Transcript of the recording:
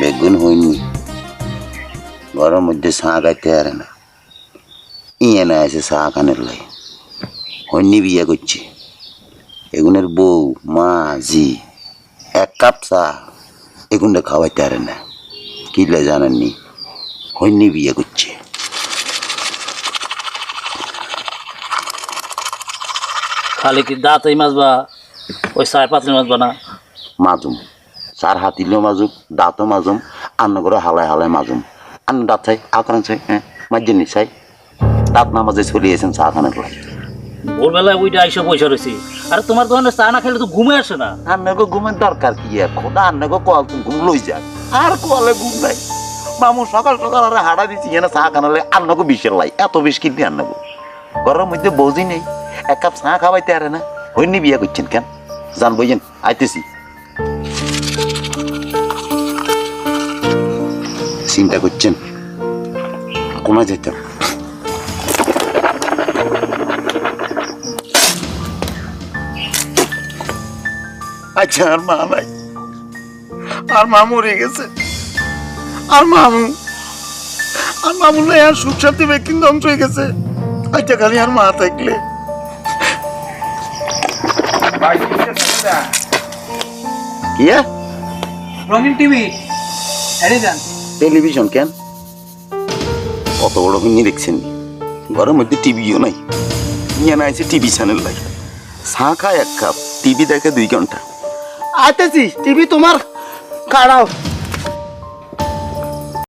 বেগুন হইনি ঘরের মধ্যে সাঁ খাইতে পারে না। ইয়ে না আছে সাঁ কানের লাই। হইনি বিয়ে করছে। এগুনের বউ মা জি এক কাপ চা এগুনটা খাওয়াইতে পারে না। কিলে জানেননি হইনি বিয়ে করছে। খালি কি দাঁত এই মাছ বা ওই সাড়ে পাঁচ মাছ বা না মাতুম। চার হাতিলেও মাজুম দাঁতও মাজুম আন্ন করে হালায় হালায় মাজুম। আন্ন দাঁত চাই আকান চাই হ্যাঁ মাঝে চাই। দাঁত না মাঝে চলিয়েছেন চা লাই ভোরবেলায় ওইটা আইসা পয়সা রয়েছে আরে তোমার দোকানে চা না খেলে তো ঘুমে আসে না। আন্নাগো ঘুমের দরকার কি খোদা আন্নাগো কল তুমি ঘুম লই যাক। আর কলে ঘুম নাই। মামু সকাল সকাল আর হাড়া দিচ্ছি এনে চা খানালে আন্নাগো বিষের লাই। এত বেশ কিনবি আন্নাগো। ঘরের মধ্যে বৌজি নেই। এক কাপ চা খাওয়াইতে আরে না। হইনি বিয়ে করছেন কেন? জান বইয়েন আইতেছি। চিন্তা করছেন? কমা যেতে আচ্ছা আর মা নাই। আর মা মরে গেছে। আর মামু আর মামু নাই আর সুখ শান্তি ব্যক্তি ধ্বংস হয়ে গেছে। আচ্ছা খালি আর মা থাকলে। কি রঙিন টিভি। এনে যান। টেলিভিশন কেন? কত বড় কিনে দেখছেন? ঘরের মধ্যে টিভিও নাই। ইয়ে আছে টিভি চ্যানেল নাই। চা খায় এক কাপ, টিভি দেখে দুই ঘণ্টা। আইতেছি টিভি তোমার। কাড়াও